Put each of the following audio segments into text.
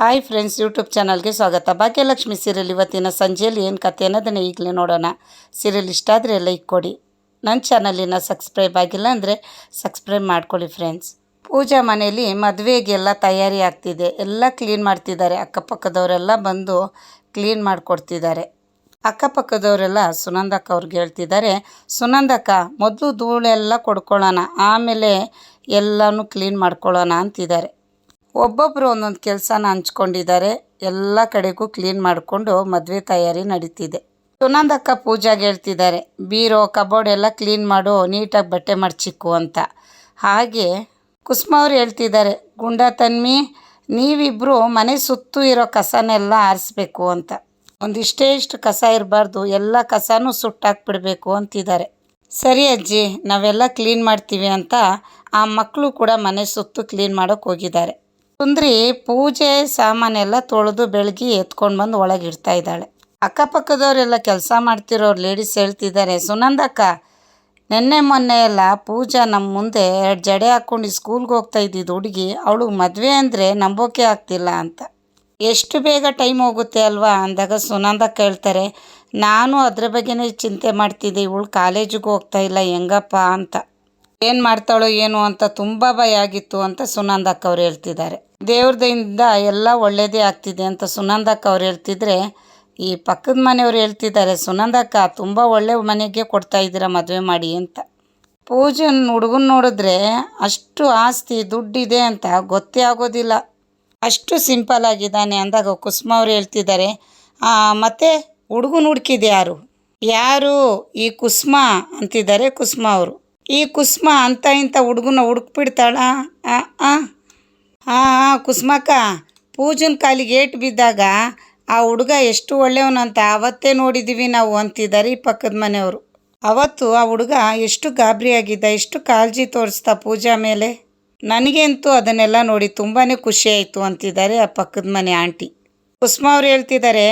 Hi friends YouTube ಚಾನಲ್ಗೆ ಸ್ವಾಗತ. Bhagyalakshmi serial ಇವತ್ತಿನ ಸಂಜೆಯಲ್ಲಿ ಏನು ಕತೆ ಅನ್ನೋದನ್ನು ಈಗಲೇ ನೋಡೋಣ. ಸೀರಿಯಲ್ ಇಷ್ಟ ಆದರೆ ಲೈಕ್ ಕೊಡಿ. ನನ್ನ ಚಾನಲಿನ ಸಬ್ಸ್ಕ್ರೈಬ್ ಆಗಿಲ್ಲ ಅಂದರೆ ಸಬ್ಸ್ಕ್ರೈಬ್ ಮಾಡ್ಕೊಳ್ಳಿ ಫ್ರೆಂಡ್ಸ್ ಪೂಜಾ ಮನೆಯಲ್ಲಿ ಮದುವೆಗೆಲ್ಲ ತಯಾರಿ ಆಗ್ತಿದೆ. ಎಲ್ಲ ಕ್ಲೀನ್ ಮಾಡ್ತಿದ್ದಾರೆ. ಅಕ್ಕಪಕ್ಕದವರೆಲ್ಲ ಬಂದು ಕ್ಲೀನ್ ಮಾಡಿಕೊಡ್ತಿದ್ದಾರೆ. ಅಕ್ಕಪಕ್ಕದವರೆಲ್ಲ ಸುನಂದಕ್ಕ ಅವ್ರಿಗೆ ಹೇಳ್ತಿದ್ದಾರೆ ಸುನಂದಕ್ಕ ಮೊದಲು ಧೂಳೆಲ್ಲ ಕೊಡ್ಕೊಳ್ಳೋಣ. ಆಮೇಲೆ ಎಲ್ಲನೂ ಕ್ಲೀನ್ ಮಾಡ್ಕೊಳ್ಳೋಣ ಅಂತಿದ್ದಾರೆ. ಒಬ್ಬೊಬ್ಬರು ಒಂದೊಂದು ಕೆಲಸನ ಹಂಚ್ಕೊಂಡಿದ್ದಾರೆ. ಎಲ್ಲ ಕಡೆಗೂ ಕ್ಲೀನ್ ಮಾಡಿಕೊಂಡು ಮದುವೆ ತಯಾರಿ ನಡೀತಿದೆ. ಸುನಂದಕ್ಕ ಪೂಜಾಗೆ ಹೇಳ್ತಿದ್ದಾರೆ, ಬೀರೋ, ಕಬೋರ್ಡ್ ಎಲ್ಲ ಕ್ಲೀನ್ ಮಾಡು, ನೀಟಾಗಿ ಬಟ್ಟೆ ಮಡ್ಚಿಕ್ಕು ಅಂತ. ಹಾಗೆ ಕುಸುಮ ಅವ್ರು ಹೇಳ್ತಿದ್ದಾರೆ, ಗುಂಡ ತನ್ಮಿ ನೀವಿಬ್ಬರು ಮನೆ ಸುತ್ತು ಇರೋ ಕಸನೆಲ್ಲ ಆರಿಸ್ಬೇಕು ಅಂತ. ಒಂದಿಷ್ಟೇ ಇಷ್ಟು ಕಸ ಇರಬಾರ್ದು, ಎಲ್ಲ ಕಸನೂ ಸುಟ್ಟಾಕ್ಬಿಡ್ಬೇಕು ಅಂತಿದ್ದಾರೆ. ಸರಿ ಅಜ್ಜಿ, ನಾವೆಲ್ಲ ಕ್ಲೀನ್ ಮಾಡ್ತೀವಿ ಅಂತ ಆ ಮಕ್ಕಳು ಕೂಡ ಮನೆ ಸುತ್ತು ಕ್ಲೀನ್ ಮಾಡೋಕ್ಕೆ ಹೋಗಿದ್ದಾರೆ. ಸುಂದ್ರಿ ಪೂಜೆ ಸಾಮಾನೆಲ್ಲ ತೊಳೆದು ಬೆಳಗ್ಗೆ ಎತ್ಕೊಂಡು ಬಂದು ಒಳಗೆ ಇಡ್ತಾ ಇದ್ದಾಳೆ. ಅಕ್ಕಪಕ್ಕದವರೆಲ್ಲ ಕೆಲಸ ಮಾಡ್ತಿರೋರು ಲೇಡೀಸ್ ಹೇಳ್ತಿದ್ದಾರೆ ಸುನಂದಕ್ಕ ನಿನ್ನೆ ಮೊನ್ನೆ ಎಲ್ಲ ಪೂಜಾ ನಮ್ಮ ಮುಂದೆ ಎರಡು ಜಡೆ ಹಾಕ್ಕೊಂಡು ಸ್ಕೂಲ್ಗೆ ಹೋಗ್ತಾ ಇದ್ದಿದ್ದು ಹುಡುಗಿ, ಅವಳು ಮದುವೆ ಅಂದರೆ ನಂಬೋಕೆ ಆಗ್ತಿಲ್ಲ ಅಂತ. ಎಷ್ಟು ಬೇಗ ಟೈಮ್ ಹೋಗುತ್ತೆ ಅಲ್ವಾ? ಅಂದಾಗ ಸುನಂದಕ್ಕ ಹೇಳ್ತಾರೆ, ನಾನು ಅದ್ರ ಬಗ್ಗೆನೇ ಚಿಂತೆ ಮಾಡ್ತಿದ್ದೆ, ಇವಳು ಕಾಲೇಜಿಗೆ ಹೋಗ್ತಾ ಇಲ್ಲ, ಹೆಂಗಪ್ಪ? ಅಂತ. ಏನು ಮಾಡ್ತಾಳೋ ಏನು ಅಂತ ತುಂಬ ಭಯ ಆಗಿತ್ತು ಅಂತ ಸುನಂದಕ್ಕ ಅವ್ರು ಹೇಳ್ತಿದ್ದಾರೆ. ದೇವ್ರದಿಂದ ಎಲ್ಲ ಒಳ್ಳೆಯದೇ ಆಗ್ತಿದೆ ಅಂತ ಸುನಂದಕ್ಕ ಅವ್ರು ಹೇಳ್ತಿದ್ರೆ ಈ ಪಕ್ಕದ ಮನೆಯವ್ರು ಹೇಳ್ತಿದ್ದಾರೆ ಸುನಂದಕ್ಕ ತುಂಬ ಒಳ್ಳೆ ಮನೆಗೆ ಕೊಡ್ತಾ ಇದ್ದೀರಾ ಮದುವೆ ಮಾಡಿ ಅಂತ. ಪೂಜನ್ ಹುಡುಗನ್ ನೋಡಿದ್ರೆ ಅಷ್ಟು ಆಸ್ತಿ ದುಡ್ಡಿದೆ ಅಂತ ಗೊತ್ತೇ ಆಗೋದಿಲ್ಲ. ಅಷ್ಟು ಸಿಂಪಲ್ ಆಗಿದ್ದಾನೆ ಅಂದಾಗ ಕುಸುಮ ಅವ್ರು ಹೇಳ್ತಿದ್ದಾರೆ "ಆ, ಮತ್ತೆ ಹುಡುಗನ ಹುಡುಕಿದೆ ಯಾರು? ಯಾರು? ಈ ಕುಸುಮ ಅಂತಿದ್ದಾರೆ ಕುಸುಮ ಅವರು. ಈ ಕುಸುಮ ಅಂತ ಇಂಥ ಹುಡುಗನ ಹುಡುಕ್ಬಿಡ್ತಾಳ? ಆ ಹಾಂ ಹಾಂ ಕುಸುಮಕ್ಕ, ಪೂಜನ ಕಾಲಿಗೆ ಏಟು ಬಿದ್ದಾಗ ಆ ಹುಡುಗ ಎಷ್ಟು ಒಳ್ಳೆಯವನಂತ ಅವತ್ತೇ ನೋಡಿದ್ದೀವಿ ನಾವು ಅಂತಿದ್ದಾರೆ ಈ ಪಕ್ಕದ ಮನೆಯವರು. ಅವತ್ತು ಆ ಹುಡುಗ ಎಷ್ಟು ಗಾಬರಿಯಾಗಿದ್ದ, ಎಷ್ಟು ಕಾಳಜಿ ತೋರಿಸ್ತಾ ಪೂಜಾ ಮೇಲೆ? ನನಗಂತೂ ಅದನ್ನೆಲ್ಲ ನೋಡಿ ತುಂಬಾ ಖುಷಿ ಆಯಿತು ಅಂತಿದ್ದಾರೆ ಆ ಪಕ್ಕದ ಮನೆ ಆಂಟಿ. ಕುಸುಮ ಅವ್ರು ಹೇಳ್ತಿದ್ದಾರೆ,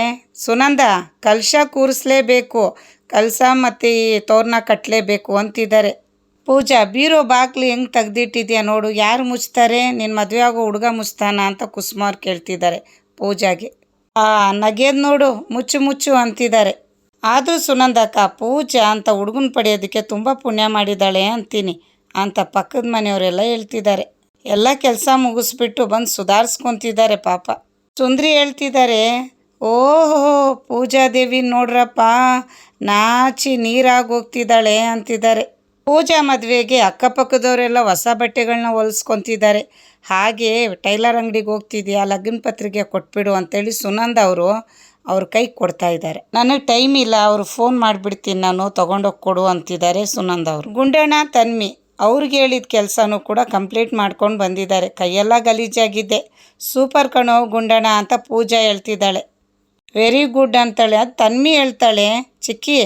ಸುನಂದ ಕಲಶ ಕೂರಿಸ್ಲೇಬೇಕು, ಕಲಸ ಮತ್ತು ಈ ತೋರಣ ಕಟ್ಟಲೇಬೇಕು ಅಂತಿದ್ದಾರೆ. ಪೂಜಾ, ಬೀರೋ ಬಾಗ್ಲು ಹೆಂಗೆ ತೆಗ್ದಿಟ್ಟಿದ್ಯಾ ನೋಡು, ಯಾರು ಮುಚ್ತಾರೆ ನಿನ್ನ ಮದುವೆ ಆಗೋ ಹುಡುಗ ಮುಚ್ತಾನ ಅಂತ ಕುಸುಮ ಕೇಳ್ತಿದ್ದಾರೆ ಪೂಜಾಗೆ. ಆ, ನಗೆದ್ ನೋಡು, ಮುಚ್ಚು ಮುಚ್ಚು ಅಂತಿದ್ದಾರೆ. ಆದರೂ ಸುನಂದಕ್ಕ, ಪೂಜಾ ಅಂತ ಹುಡುಗನ ಪಡೆಯೋದಕ್ಕೆ ತುಂಬ ಪುಣ್ಯ ಮಾಡಿದ್ದಾಳೆ ಅಂತೀನಿ ಅಂತ ಪಕ್ಕದ ಮನೆಯವರೆಲ್ಲ ಹೇಳ್ತಿದ್ದಾರೆ. ಎಲ್ಲ ಕೆಲಸ ಮುಗಿಸ್ಬಿಟ್ಟು ಬಂದು ಸುಧಾರಿಸ್ಕೊತಿದ್ದಾರೆ ಪಾಪ. ಸುಂದ್ರಿ ಹೇಳ್ತಿದ್ದಾರೆ, ಓಹೋ ಪೂಜಾದೇವಿ ನೋಡ್ರಪ್ಪ, ನಾಚಿ ನೀರಾಗಿ ಹೋಗ್ತಿದ್ದಾಳೆ ಅಂತಿದ್ದಾರೆ. ಪೂಜಾ ಮದುವೆಗೆ ಅಕ್ಕಪಕ್ಕದವರೆಲ್ಲ ಹೊಸ ಬಟ್ಟೆಗಳನ್ನ ಹೊಲಿಸ್ಕೊತಿದ್ದಾರೆ. ಹಾಗೆ ಟೈಲರ್ ಅಂಗಡಿಗೆ ಹೋಗ್ತಿದ್ಯಾ, ಲಗ್ನ ಪತ್ರಿಕೆ ಕೊಟ್ಬಿಡು ಅಂತೇಳಿ ಸುನಂದ ಅವರು ಅವ್ರ ಕೈ ಕೊಡ್ತಾ ಇದ್ದಾರೆ. ನನಗೆ ಟೈಮ್ ಇಲ್ಲ, ಅವರು ಫೋನ್ ಮಾಡಿಬಿಡ್ತೀನಿ ನಾನು, ತೊಗೊಂಡೋಗಿ ಕೊಡು ಅಂತಿದ್ದಾರೆ ಸುನಂದ ಅವರು. ಗುಂಡಣ್ಣ ತನ್ಮಿ ಅವ್ರಿಗೆ ಹೇಳಿದ ಕೆಲಸನೂ ಕೂಡ ಕಂಪ್ಲೀಟ್ ಮಾಡ್ಕೊಂಡು ಬಂದಿದ್ದಾರೆ. ಕೈಯೆಲ್ಲ ಗಲೀಜಾಗಿದ್ದೆ ಸೂಪರ್ ಕಣೋ ಗುಂಡಣ್ಣ ಅಂತ ಪೂಜಾ ಹೇಳ್ತಿದ್ದಾಳೆ. ವೆರಿ ಗುಡ್ ಅಂತಾಳೆ. ಅದು ತನ್ಮಿ ಹೇಳ್ತಾಳೆ. ಚಿಕ್ಕಿ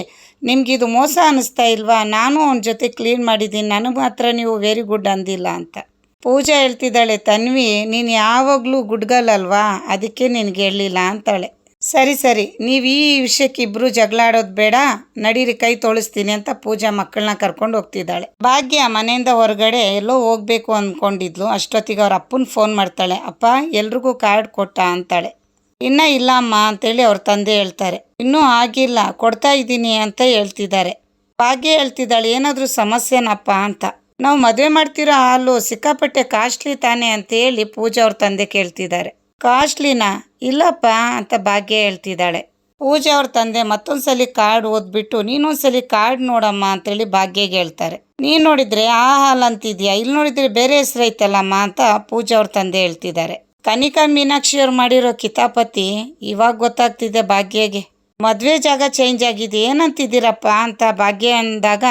ನಿಮ್ಗಿದು ಮೋಸ ಅನ್ನಿಸ್ತಾ ಇಲ್ವಾ? ನಾನು ಅವನ ಜೊತೆ ಕ್ಲೀನ್ ಮಾಡಿದ್ದೀನಿ. ನನಗೆ ಮಾತ್ರ ನೀವು ವೆರಿ ಗುಡ್ ಅಂದಿಲ್ಲ ಅಂತ. ಪೂಜಾ ಹೇಳ್ತಿದ್ದಾಳೆ, ತನ್ವಿ, ನೀನು ಯಾವಾಗಲೂ ಗುಡ್ಗಲ್ ಅಲ್ವಾ? ಅದಕ್ಕೆ ನಿನಗೆ ಹೇಳಲಿಲ್ಲ ಅಂತಾಳೆ. ಸರಿ ಸರಿ. ನೀವು ಈ ವಿಷಯಕ್ಕೆ ಇಬ್ಬರು ಜಗಳಾಡೋದು ಬೇಡ. ನಡೀರಿ, ಕೈ ತೊಳಿಸ್ತೀನಿ ಅಂತ ಪೂಜಾ ಮಕ್ಕಳನ್ನ ಕರ್ಕೊಂಡು ಹೋಗ್ತಿದ್ದಾಳೆ. ಭಾಗ್ಯ ಮನೆಯಿಂದ ಹೊರಗಡೆ ಎಲ್ಲೋ ಹೋಗ್ಬೇಕು ಅಂದ್ಕೊಂಡಿದ್ಲು ಅಷ್ಟೊತ್ತಿಗೆ ಅವ್ರ ಅಪ್ಪನ ಫೋನ್ ಮಾಡ್ತಾಳೆ. ಅಪ್ಪ, ಎಲ್ರಿಗೂ ಕಾರ್ಡ್ ಕೊಟ್ಟ ಅಂತಾಳೆ. ಇನ್ನ ಇಲ್ಲ ಅಮ್ಮ ಅಂತೇಳಿ ಅವ್ರ ತಂದೆ ಹೇಳ್ತಾರೆ. ಇನ್ನೂ ಆಗಿಲ್ಲ, ಕೊಡ್ತಾ ಇದ್ದೀನಿ ಅಂತ ಹೇಳ್ತಿದ್ದಾರೆ. ಭಾಗ್ಯ ಹೇಳ್ತಿದ್ದಾಳೆ, ಏನಾದರೂ ಸಮಸ್ಯೆನಪ್ಪ ಅಂತ. ನಾವು ಮದುವೆ ಮಾಡ್ತಿರೋ ಹಾಲು ಸಿಕ್ಕಾಪಟ್ಟೆ ಕಾಸ್ಟ್ಲಿ ತಾನೇ ಅಂತ ಹೇಳಿ ಪೂಜಾ ಅವ್ರ ತಂದೆ ಕೇಳ್ತಿದ್ದಾರೆ. ಕಾಸ್ಟ್ಲಿನಾ? ಇಲ್ಲಪ್ಪ ಅಂತ ಭಾಗ್ಯ ಹೇಳ್ತಿದ್ದಾಳೆ. ಪೂಜಾ ಅವ್ರ ತಂದೆ ಮತ್ತೊಂದ್ಸಲಿ ಕಾರ್ಡ್ ಓದ್ಬಿಟ್ಟು, ನೀನೊಂದ್ಸಲಿ ಕಾರ್ಡ್ ನೋಡಮ್ಮ ಅಂತೇಳಿ ಭಾಗ್ಯಗೆ ಹೇಳ್ತಾರೆ. ನೀನು ನೋಡಿದ್ರೆ ಆ ಹಾಲ್ ಅಂತಿದ್ಯಾ? ಇಲ್ಲಿ ನೋಡಿದ್ರೆ ಬೇರೆ ಹೆಸರು ಐತಲ್ಲಮ್ಮ ಅಂತ ಪೂಜಾ ಅವ್ರ ತಂದೆ ಹೇಳ್ತಿದ್ದಾರೆ. ಕನಿಕಾ ಮೀನಾಕ್ಷಿ ಅವ್ರು ಮಾಡಿರೋ ಕಿತಾಪತಿ ಇವಾಗ ಗೊತ್ತಾಗ್ತಿದೆ ಭಾಗ್ಯಗೆ. ಮದುವೆ ಜಾಗ ಚೇಂಜ್ ಆಗಿದೆ, ಏನಂತಿದ್ದೀರಪ್ಪ ಅಂತ ಭಾಗ್ಯ ಅಂದಾಗ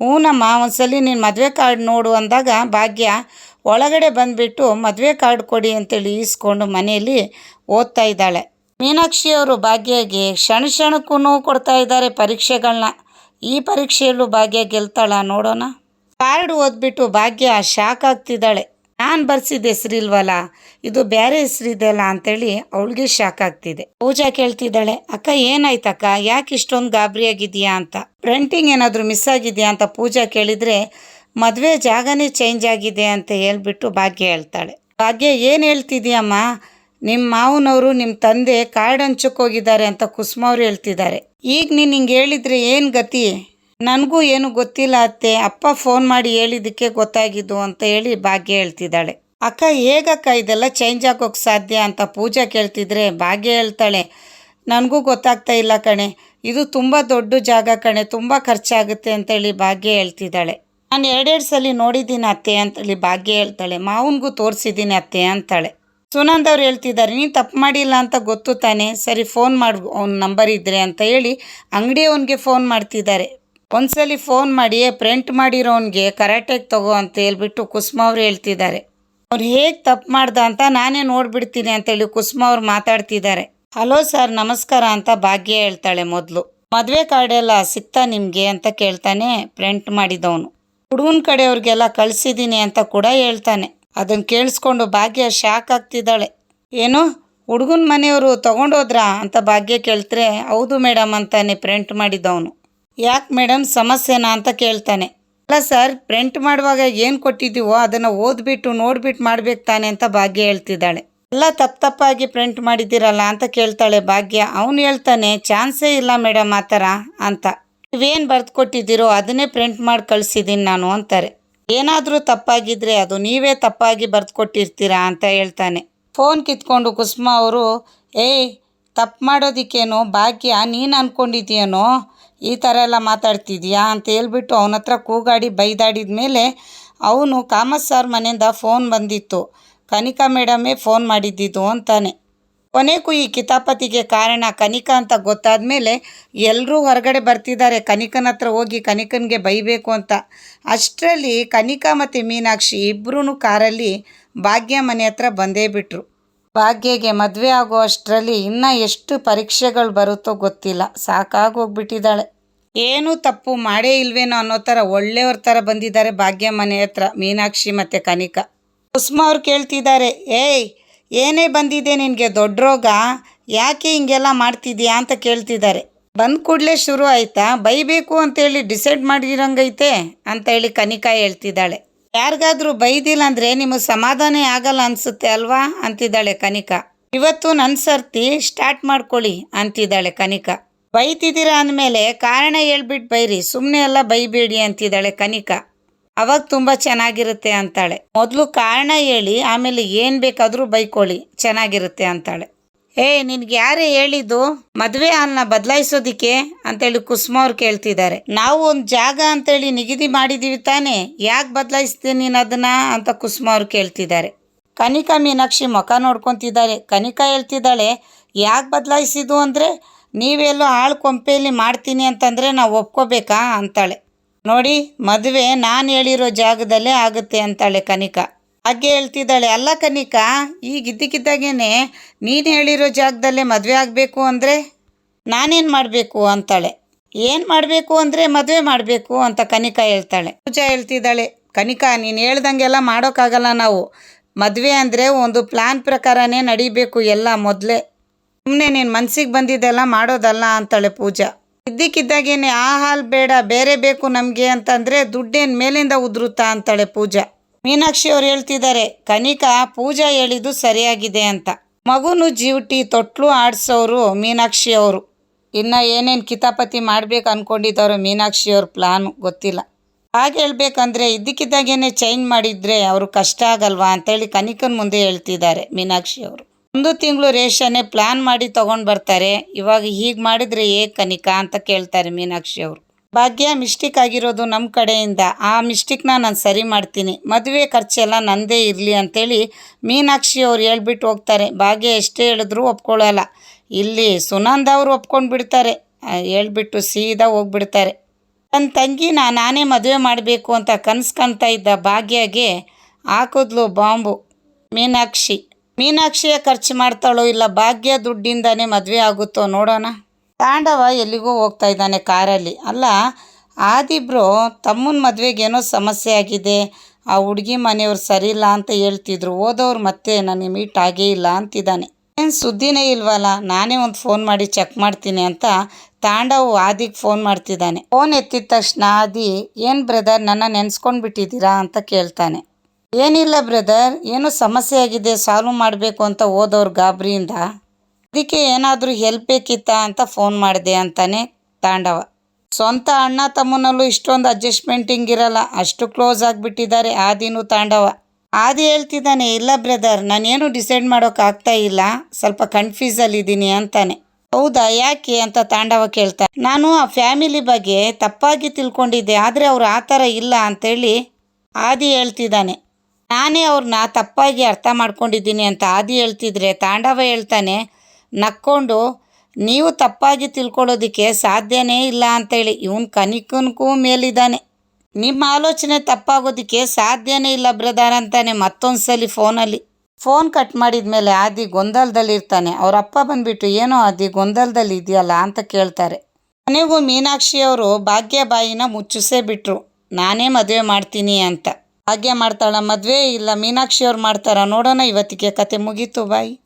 ಹ್ಞೂನಮ್ಮ ಒಂದ್ಸಲಿ ನೀನು ಮದುವೆ ಕಾರ್ಡ್ ನೋಡು ಅಂದಾಗ ಭಾಗ್ಯ ಒಳಗಡೆ ಬಂದುಬಿಟ್ಟು ಮದುವೆ ಕಾರ್ಡ್ ಕೊಡಿ ಅಂತೇಳಿ ಈಸ್ಕೊಂಡು ಮನೆಯಲ್ಲಿ ಓದ್ತಾ ಇದ್ದಾಳೆ. ಮೀನಾಕ್ಷಿಯವರು ಭಾಗ್ಯಗೆ ಕ್ಷಣ ಕ್ಷಣಕ್ಕೂ ಕೊಡ್ತಾ ಇದ್ದಾರೆ ಪರೀಕ್ಷೆಗಳನ್ನ ಈ ಪರೀಕ್ಷೆಯಲ್ಲೂ ಭಾಗ್ಯ ಗೆಲ್ತಾಳ ನೋಡೋಣ. ಕಾರ್ಡ್ ಓದ್ಬಿಟ್ಟು ಭಾಗ್ಯ ಶಾಕ್ ಆಗ್ತಿದ್ದಾಳೆ. ನಾನು ಬರ್ಸಿದ ಹೆಸರಿಲ್ವಲ್ಲ ಇದು ಬೇರೆ ಹೆಸರಿದೆಯಲ್ಲ ಅಂತೇಳಿ ಅವಳಿಗೆ ಶಾಕ್ ಆಗ್ತಿದೆ. ಪೂಜಾ ಕೇಳ್ತಿದ್ದಾಳೆ, ಅಕ್ಕ, ಏನಾಯ್ತಕ್ಕ? ಯಾಕೆ ಇಷ್ಟೊಂದು ಗಾಬರಿ ಆಗಿದೆಯಾ ಅಂತ? ಪ್ರಿಂಟಿಂಗ್ ಏನಾದರೂ ಮಿಸ್ ಆಗಿದೆಯಾ ಅಂತ ಪೂಜಾ ಕೇಳಿದರೆ, ಮದುವೆ ಜಾಗನೇ ಚೇಂಜ್ ಆಗಿದೆ ಅಂತ ಹೇಳ್ಬಿಟ್ಟು ಭಾಗ್ಯ ಹೇಳ್ತಾಳೆ. ಭಾಗ್ಯ, ಏನು ಹೇಳ್ತಿದ್ಯಮ್ಮ ನಿಮ್ಮ ಮಾವನವರು ನಿಮ್ಮ ತಂದೆ ಕಾರ್ಡ್ ಹಂಚಕ್ಕೆ ಹೋಗಿದ್ದಾರೆ ಅಂತ ಕುಸುಮ ಅವ್ರು ಹೇಳ್ತಿದ್ದಾರೆ. ಈಗ ನೀನು ಹಿಂಗೆ ಹೇಳಿದ್ರೆ ಏನು ಗತಿ? ನನಗೂ ಏನು ಗೊತ್ತಿಲ್ಲ ಅತ್ತೆ. ಅಪ್ಪ ಫೋನ್ ಮಾಡಿ ಹೇಳಿದ್ದಕ್ಕೆ ಗೊತ್ತಾಗಿದ್ದು ಅಂತ ಹೇಳಿ ಭಾಗ್ಯ ಹೇಳ್ತಿದ್ದಾಳೆ. ಅಕ್ಕ, ಹೇಗಕ್ಕ ಇದೆಲ್ಲ ಚೇಂಜ್ ಆಗೋಕ್ಕೆ ಸಾಧ್ಯ ಅಂತ ಪೂಜಾ ಕೇಳ್ತಿದ್ರೆ ಭಾಗ್ಯ ಹೇಳ್ತಾಳೆ. ನನಗೂ ಗೊತ್ತಾಗ್ತಾ ಇಲ್ಲ ಕಣೆ. ಇದು ತುಂಬ ದೊಡ್ಡ ಜಾಗ ಕಣೆ. ತುಂಬ ಖರ್ಚಾಗುತ್ತೆ ಅಂತೇಳಿ ಭಾಗ್ಯ ಹೇಳ್ತಿದ್ದಾಳೆ. ನಾನು ಎರಡೆರಡು ಸಲ ನೋಡಿದ್ದೀನಿ ಅತ್ತೆ ಅಂತೇಳಿ ಭಾಗ್ಯ ಹೇಳ್ತಾಳೆ. ಮಾವನಿಗೂ ತೋರಿಸಿದ್ದೀನಿ ಅತ್ತೆ ಅಂತಾಳೆ. ಸುನಂದ್ ಅವ್ರು ಹೇಳ್ತಿದ್ದಾರೆ, ನೀನು ತಪ್ಪು ಮಾಡಿಲ್ಲ ಅಂತ ಗೊತ್ತು ತಾನೆ. ಸರಿ ಫೋನ್ ಮಾಡು. ಅವ್ನ ನಂಬರ್ ಇದ್ರೆ ಅಂತ ಹೇಳಿ ಅಂಗಡಿಯವನಿಗೆ ಫೋನ್ ಮಾಡ್ತಿದ್ದಾರೆ. ಒಂದ್ಸಲಿ ಫೋನ್ ಮಾಡಿ ಪ್ರಿಂಟ್ ಮಾಡಿರೋನ್ಗೆ ಕರಾಟೆಗೆ ತಗೋ ಅಂತ ಹೇಳ್ಬಿಟ್ಟು ಕುಸುಮ ಅವ್ರು ಹೇಳ್ತಿದ್ದಾರೆ. ಅವ್ರು ಹೇಗೆ ತಪ್ಪು ಮಾಡ್ದ ಅಂತ ನಾನೇ ನೋಡ್ಬಿಡ್ತೀನಿ ಅಂತೇಳಿ ಕುಸುಮ ಅವ್ರು ಮಾತಾಡ್ತಿದ್ದಾರೆ. ಹಲೋ ಸರ್ ನಮಸ್ಕಾರ ಅಂತ ಭಾಗ್ಯ ಹೇಳ್ತಾಳೆ ಮೊದಲು. ಮದುವೆ ಕಾರ್ಡೆಲ್ಲ ಸಿಗ್ತಾ ನಿಮಗೆ ಅಂತ ಕೇಳ್ತಾನೆ ಪ್ರಿಂಟ್ ಮಾಡಿದವನು. ಹುಡುಗನ ಕಡೆಯವ್ರಿಗೆಲ್ಲ ಕಳಿಸಿದ್ದೀನಿ ಅಂತ ಕೂಡ ಹೇಳ್ತಾನೆ. ಅದನ್ನು ಕೇಳಿಸ್ಕೊಂಡು ಭಾಗ್ಯ ಶಾಕ್ ಆಗ್ತಿದ್ದಾಳೆ. ಏನು? ಹುಡುಗನ ಮನೆಯವರು ತಗೊಂಡೋದ್ರಾ ಅಂತ ಭಾಗ್ಯ ಕೇಳ್ತಾರೆ, ಹೌದು ಮೇಡಮ್ ಅಂತಾನೆ ಪ್ರಿಂಟ್ ಮಾಡಿದವನು. ಯಾಕೆ ಮೇಡಮ್ ಸಮಸ್ಯೆನಾ ಅಂತ ಕೇಳ್ತಾನೆ. ಅಲ್ಲ ಸರ್ ಪ್ರಿಂಟ್ ಮಾಡುವಾಗ ಏನು ಕೊಟ್ಟಿದ್ದೀವೋ ಅದನ್ನು ಓದ್ಬಿಟ್ಟು ನೋಡ್ಬಿಟ್ಟು ಮಾಡ್ಬೇಕು ತಾನೆ ಅಂತ ಭಾಗ್ಯ ಹೇಳ್ತಿದ್ದಾಳೆ. ಎಲ್ಲ ತಪ್ಪು ತಪ್ಪಾಗಿ ಪ್ರಿಂಟ್ ಮಾಡಿದ್ದೀರಲ್ಲ ಅಂತ ಕೇಳ್ತಾಳೆ ಭಾಗ್ಯ. ಅವನು ಹೇಳ್ತಾನೆ, ಚಾನ್ಸೇ ಇಲ್ಲ ಮೇಡಮ್ ಆ ಥರ ಅಂತ. ನೀವೇನು ಬರೆದು ಕೊಟ್ಟಿದ್ದೀರೋ ಅದನ್ನೇ ಪ್ರಿಂಟ್ ಮಾಡಿ ಕಳಿಸಿದ್ದೀನಿ ನಾನು ಅಂತಾರೆ. ಏನಾದರೂ ತಪ್ಪಾಗಿದ್ರೆ ಅದು ನೀವೇ ತಪ್ಪಾಗಿ ಬರೆದು ಕೊಟ್ಟಿರ್ತೀರಾ ಅಂತ ಹೇಳ್ತಾನೆ. ಫೋನ್ ಕಿತ್ಕೊಂಡು ಕುಸುಮ ಅವರು, ಏಯ್, ತಪ್ಪು ಮಾಡೋದಕ್ಕೇನು ಭಾಗ್ಯ, ನೀನು ಅಂದ್ಕೊಂಡಿದ್ದೀಯನೋ ಈ ಥರ ಎಲ್ಲ ಮಾತಾಡ್ತಿದ್ದೀಯಾ ಅಂತ ಹೇಳ್ಬಿಟ್ಟು ಅವನ ಹತ್ರ ಕೂಗಾಡಿ ಬೈದಾಡಿದ ಮೇಲೆ ಅವನು ಕಾಮತ್ ಸರ್ ಮನೆಯಿಂದ ಫೋನ್ ಬಂದಿತ್ತು. ಕನಿಕಾ ಮೇಡಮೇ ಫೋನ್ ಮಾಡಿದ್ದಿದ್ದು ಅಂತಾನೆ. ಕೊನೆಗೂ ಈ ಕಿತಾಪತಿಗೆ ಕಾರಣ ಕನಿಕಾ ಅಂತ ಗೊತ್ತಾದ ಮೇಲೆ ಎಲ್ಲರೂ ಹೊರಗಡೆ ಬರ್ತಿದ್ದಾರೆ. ಕನಿಕನ ಹತ್ರ ಹೋಗಿ ಕನಿಕನಿಗೆ ಬೈಬೇಕು ಅಂತ. ಅಷ್ಟರಲ್ಲಿ ಕನಿಕಾ ಮತ್ತು ಮೀನಾಕ್ಷಿ ಇಬ್ಬರೂ ಕಾರಲ್ಲಿ ಭಾಗ್ಯ ಮನೆ ಹತ್ರ ಬಂದೇ ಬಿಟ್ರು. ಭಾಗ್ಯಗೆ ಮದುವೆ ಆಗೋ ಅಷ್ಟರಲ್ಲಿ ಇನ್ನೂ ಎಷ್ಟು ಪರೀಕ್ಷೆಗಳು ಬರುತ್ತೋ ಗೊತ್ತಿಲ್ಲ. ಸಾಕಾಗೋಗ್ಬಿಟ್ಟಿದ್ದಾಳೆ ಏನೂ ತಪ್ಪು ಮಾಡೇ ಇಲ್ವೇನೋ ಅನ್ನೋ ಥರ ಒಳ್ಳೆಯವ್ರ ಥರ ಬಂದಿದ್ದಾರೆ ಭಾಗ್ಯ ಮನೆ ಹತ್ರ ಮೀನಾಕ್ಷಿ ಮತ್ತು ಕನಿಕಾ. ಕುಸುಮಾ ಅವ್ರು ಕೇಳ್ತಿದ್ದಾರೆ, ಏಯ್, ಏನೇ ಬಂದಿದೆ ನಿನಗೆ ದೊಡ್ಡ ರೋಗ? ಯಾಕೆ ಹಿಂಗೆಲ್ಲ ಮಾಡ್ತಿದ್ಯಾ ಅಂತ ಕೇಳ್ತಿದ್ದಾರೆ. ಬಂದ ಕೂಡಲೇ ಶುರು ಆಯ್ತಾ? ಬೈಬೇಕು ಅಂತೇಳಿ ಡಿಸೈಡ್ ಮಾಡಿರಂಗೈತೆ ಅಂತ ಹೇಳಿ ಕನಿಕಾ ಹೇಳ್ತಿದ್ದಾಳೆ. ಯಾರಿಗಾದ್ರೂ ಬೈದಿಲ್ಲ ಅಂದ್ರೆ ನಿಮಗೆ ಸಮಾಧಾನ ಆಗಲ್ಲ ಅನ್ಸುತ್ತೆ ಅಲ್ವಾ? ಅಂತಿದ್ದಾಳೆ ಕನಿಕಾ. ಇವತ್ತು ನನ್ನ ಸರ್ತಿ ಸ್ಟಾರ್ಟ್ ಮಾಡ್ಕೊಳ್ಳಿ, ಅಂತಿದ್ದಾಳೆ ಕನಿಕಾ. ಬೈತಿದ್ದೀರಾ ಅಂದಮೇಲೆ ಕಾರಣ ಹೇಳ್ಬಿಟ್ಟು ಬೈರಿ ಸುಮ್ಮನೆ ಎಲ್ಲ ಬೈಬೇಡಿ, ಅಂತಿದ್ದಾಳೆ ಕನಿಕಾ. ಅವಾಗ ತುಂಬ ಚೆನ್ನಾಗಿರುತ್ತೆ, ಅಂತಾಳೆ. ಮೊದಲು ಕಾರಣ ಹೇಳಿ, ಆಮೇಲೆ ಏನು ಬೇಕಾದರೂ ಬೈಕೊಳ್ಳಿ, ಚೆನ್ನಾಗಿರುತ್ತೆ, ಅಂತಾಳೆ. ಏ, ನಿನ್ಗೆ ಯಾರೇ ಹೇಳಿದ್ದು ಮದುವೆ ಹಾಲ್ನ ಬದಲಾಯಿಸೋದಿಕ್ಕೆ ಅಂತೇಳಿ ಕುಸುಮ ಅವ್ರು ಕೇಳ್ತಿದ್ದಾರೆ. ನಾವು ಒಂದು ಜಾಗ ಅಂತೇಳಿ ನಿಗದಿ ಮಾಡಿದ್ದೀವಿ ತಾನೇ. ಯಾಕೆ ಬದಲಾಯಿಸ್ತೀನಿ ನೀನು ಅದನ್ನ ಅಂತ ಕುಸುಮ ಅವ್ರು ಕೇಳ್ತಿದ್ದಾರೆ. ಕನಿಕಾ ಮೀನಾಕ್ಷಿ ಮುಖ ನೋಡ್ಕೊತಿದ್ದಾರೆ ಕನಿಕಾ ಹೇಳ್ತಿದ್ದಾಳೆ, ಯಾಕೆ ಬದಲಾಯಿಸಿದ್ದು ಅಂದರೆ ನೀವೆಲ್ಲೋ ಆಳು ಕೊಂಪೆಯಲ್ಲಿ ಮಾಡ್ತೀನಿ ಅಂತಂದರೆ ನಾವು ಒಪ್ಕೋಬೇಕಾ ಅಂತಾಳೆ. ನೋಡಿ, ಮದುವೆ ನಾನು ಹೇಳಿರೋ ಜಾಗದಲ್ಲೇ ಆಗುತ್ತೆ ಅಂತಾಳೆ ಕನಿಕಾ. ಹಾಗೆ ಹೇಳ್ತಿದ್ದಾಳೆ, ಅಲ್ಲ ಕನಿಕಾ, ಈಗ ಇದ್ದಕ್ಕಿದ್ದಾಗೇನೆ ನೀನು ಹೇಳಿರೋ ಜಾಗದಲ್ಲೇ ಮದುವೆ ಆಗಬೇಕು ಅಂದರೆ ನಾನೇನು ಮಾಡಬೇಕು? ಅಂತಾಳೆ. ಏನು ಮಾಡಬೇಕು ಅಂದರೆ ಮದುವೆ ಮಾಡಬೇಕು, ಅಂತ ಕನಿಕಾ ಹೇಳ್ತಾಳೆ. ಪೂಜಾ ಹೇಳ್ತಿದ್ದಾಳೆ, ಕನಿಕಾ, ನೀನು ಹೇಳ್ದಂಗೆಲ್ಲ ಮಾಡೋಕ್ಕಾಗಲ್ಲ ನಾವು. ಮದುವೆ ಅಂದರೆ ಒಂದು ಪ್ಲ್ಯಾನ್ ಪ್ರಕಾರನೇ ನಡಿಬೇಕು ಎಲ್ಲ ಮೊದಲೇ. ಸುಮ್ಮನೆ ನೀನು ಮನಸ್ಸಿಗೆ ಬಂದಿದ್ದೆಲ್ಲ ಮಾಡೋದಲ್ಲ, ಅಂತಾಳೆ ಪೂಜಾ. ಇದ್ದಕ್ಕಿದ್ದಾಗೇನೆ ಆ ಹಾಲು ಬೇಡ, ಬೇರೆ ಬೇಕು ನಮಗೆ ಅಂತಂದರೆ ದುಡ್ಡೇನು ಮೇಲಿಂದ ಉದುರುತ್ತಾ, ಅಂತಾಳೆ ಪೂಜಾ. ಮೀನಾಕ್ಷಿ ಅವರು ಹೇಳ್ತಿದ್ದಾರೆ, ಕನಿಕಾ, ಪೂಜಾ ಹೇಳಿದ್ದು ಸರಿಯಾಗಿದೆ ಅಂತ. ಮಗುನು ಜೀವಟಿ ತೊಟ್ಲು ಆಡಿಸೋರು ಮೀನಾಕ್ಷಿ ಅವರು. ಇನ್ನು ಏನೇನು ಕಿತಾಪತಿ ಮಾಡ್ಬೇಕು ಅಂದ್ಕೊಂಡಿದ್ದಾರೋ ಮೀನಾಕ್ಷಿ ಅವ್ರ ಪ್ಲಾನು ಗೊತ್ತಿಲ್ಲ. ಹಾಗೆ ಹೇಳ್ಬೇಕಂದ್ರೆ ಇದ್ದಕ್ಕಿದ್ದಾಗೇನೆ ಚೇಂಜ್ ಮಾಡಿದರೆ ಅವರು ಕಷ್ಟ ಆಗಲ್ವಾ? ಅಂತೇಳಿ ಕನಿಕನ ಮುಂದೆ ಹೇಳ್ತಿದ್ದಾರೆ ಮೀನಾಕ್ಷಿ ಅವರು. ಒಂದು ತಿಂಗಳು ರೇಷನ್ನೇ ಪ್ಲಾನ್ ಮಾಡಿ ತೊಗೊಂಡು ಬರ್ತಾರೆ. ಇವಾಗ ಹೀಗೆ ಮಾಡಿದರೆ ಏ ಕನಿಕಾ ಅಂತ ಕೇಳ್ತಾರೆ ಮೀನಾಕ್ಷಿ ಅವರು. ಭಾಗ್ಯ ಮಿಸ್ಟೇಕ್ ಆಗಿರೋದು ನಮ್ಮ ಕಡೆಯಿಂದ. ಆ ಮಿಸ್ಟೇಕ್ನ ನಾನು ಸರಿ ಮಾಡ್ತೀನಿ. ಮದುವೆ ಖರ್ಚೆಲ್ಲ ನನ್ನದೇ ಇರಲಿ ಅಂತೇಳಿ ಮೀನಾಕ್ಷಿ ಅವ್ರು ಹೇಳ್ಬಿಟ್ಟು ಹೋಗ್ತಾರೆ. ಭಾಗ್ಯ ಎಷ್ಟೇ ಹೇಳಿದ್ರು ಒಪ್ಕೊಳ್ಳೋಲ್ಲ ಇಲ್ಲಿ ಸುನಂದ ಅವರು ಒಪ್ಕೊಂಡು ಬಿಡ್ತಾರೆ. ಹೇಳ್ಬಿಟ್ಟು ಸೀದಾ ಹೋಗ್ಬಿಡ್ತಾರೆ. ನನ್ನ ತಂಗಿನ ನಾನೇ ಮದುವೆ ಮಾಡಬೇಕು ಅಂತ ಕನಸು ಕಾಣ್ತಾ ಇದ್ದ ಭಾಗ್ಯಗೆ ಹಾಕಿದ್ಲು ಬಾಂಬು. ಮೀನಾಕ್ಷಿ. ಮೀನಾಕ್ಷಿಯೇ ಖರ್ಚು ಮಾಡ್ತಾಳೋ ಇಲ್ಲ ಭಾಗ್ಯ ದುಡ್ಡಿಂದಾನೇ ಮದುವೆ ಆಗುತ್ತೋ ನೋಡೋಣ. ತಾಂಡವ ಎಲ್ಲಿಗೋ ಹೋಗ್ತಾ ಇದ್ದಾನೆ ಕಾರಲ್ಲಿ. ಅಲ್ಲ, ಆದಿಬ್ರು ತಮ್ಮನ ಮದುವೆಗೇನೋ ಸಮಸ್ಯೆ ಆಗಿದೆ. ಆ ಹುಡುಗಿ ಮನೆಯವ್ರು ಸರಿ ಇಲ್ಲ ಅಂತ ಹೇಳ್ತಿದ್ರು. ಓದೋರು ಮತ್ತೆ ನನಗೆ ಮೀಟ್ ಆಗೇ ಇಲ್ಲ ಅಂತಿದ್ದಾನೆ. ಏನು ಸುದ್ದಿನೇ ಇಲ್ವಲ್ಲ, ನಾನೇ ಒಂದು ಫೋನ್ ಮಾಡಿ ಚೆಕ್ ಮಾಡ್ತೀನಿ ಅಂತ ತಾಂಡವ್ ಆದಿಗೆ ಫೋನ್ ಮಾಡ್ತಿದ್ದಾನೆ. ಫೋನ್ ಎತ್ತಿದ ತಕ್ಷಣ ಆದಿ, ಏನು ಬ್ರದರ್ ನನ್ನ ನೆನ್ಸ್ಕೊಂಡು ಬಿಟ್ಟಿದ್ದೀರಾ ಅಂತ ಕೇಳ್ತಾನೆ. ಏನಿಲ್ಲ ಬ್ರದರ್ ಏನೋ ಸಮಸ್ಯೆ ಆಗಿದೆ ಸಾಲ್ವ್ ಮಾಡಬೇಕು ಅಂತ ಓದೋರು ಗಾಬರಿಯಿಂದ. ಅದಕ್ಕೆ ಏನಾದರೂ ಹೆಲ್ಪ್ ಬೇಕಿತ್ತಾ ಅಂತ ಫೋನ್ ಮಾಡಿದೆ ಅಂತಾನೆ ತಾಂಡವ. ಸ್ವಂತ ಅಣ್ಣ ತಮ್ಮನಲ್ಲೂ ಇಷ್ಟೊಂದು ಅಡ್ಜಸ್ಟ್ಮೆಂಟ್ ಇರಲ್ಲ, ಅಷ್ಟು ಕ್ಲೋಸ್ ಆಗಿಬಿಟ್ಟಿದ್ದಾರೆ ಆದಿನೂ ತಾಂಡವ. ಆದಿ ಹೇಳ್ತಿದ್ದಾನೆ, ಇಲ್ಲ ಬ್ರದರ್ ನಾನೇನು ಡಿಸೈಡ್ ಮಾಡೋಕ್ಕಾಗ್ತಾ ಇಲ್ಲ, ಸ್ವಲ್ಪ ಕನ್ಫ್ಯೂಸಲ್ಲಿ ಇದ್ದೀನಿ ಅಂತಾನೆ. ಹೌದಾ, ಯಾಕೆ ಅಂತ ತಾಂಡವ ಕೇಳ್ತಾ, ನಾನು ಆ ಫ್ಯಾಮಿಲಿ ಬಗ್ಗೆ ತಪ್ಪಾಗಿ ತಿಳ್ಕೊಂಡಿದ್ದೆ, ಆದರೆ ಅವ್ರು ಆ ಥರ ಇಲ್ಲ ಅಂತೇಳಿ ಆದಿ ಹೇಳ್ತಿದ್ದಾನೆ. ನಾನೇ ಅವ್ರನ್ನ ತಪ್ಪಾಗಿ ಅರ್ಥ ಮಾಡ್ಕೊಂಡಿದ್ದೀನಿ ಅಂತ ಆದಿ ಹೇಳ್ತಿದ್ರೆ ತಾಂಡವ ಹೇಳ್ತಾನೆ ನಕ್ಕೊಂಡು, ನೀವು ತಪ್ಪಾಗಿ ತಿಳ್ಕೊಳ್ಳೋದಕ್ಕೆ ಸಾಧ್ಯನೇ ಇಲ್ಲ ಅಂತೇಳಿ ಇವನು ಕನಿಕನಕ್ಕೂ ಮೇಲಿದ್ದಾನೆ. ನಿಮ್ಮ ಆಲೋಚನೆ ತಪ್ಪಾಗೋದಕ್ಕೆ ಸಾಧ್ಯನೇ ಇಲ್ಲ ಬ್ರದರ್ ಅಂತಾನೆ ಮತ್ತೊಂದು ಸಲ ಫೋನಲ್ಲಿ. ಫೋನ್ ಕಟ್ ಮಾಡಿದ ಮೇಲೆ ಆದಿ ಗೊಂದಲದಲ್ಲಿ ಇರ್ತಾನೆ ಅವ್ರ ಅಪ್ಪ ಬಂದ್ಬಿಟ್ಟು, ಏನೋ ಆದಿ, ಗೊಂದಲದಲ್ಲಿ ಇದೆಯಲ್ಲ? ಅಂತ ಕೇಳ್ತಾರೆ. ಕೊನೆಗೂ ಮೀನಾಕ್ಷಿ ಅವರು ಭಾಗ್ಯಬಾಯಿನ ಮುಚ್ಚಿಸೇ ಬಿಟ್ರು. ನಾನೇ ಮದುವೆ ಮಾಡ್ತೀನಿ ಅಂತ. ಭಾಗ್ಯ ಮಾಡ್ತಾಳ? ಮದುವೆ ಇಲ್ಲ. ಮೀನಾಕ್ಷಿ ಅವ್ರು ಮಾಡ್ತಾರ? ನೋಡೋಣ ಇವತ್ತಿಗೆ ಕತೆ ಮುಗೀತು, ಬಾಯಿ.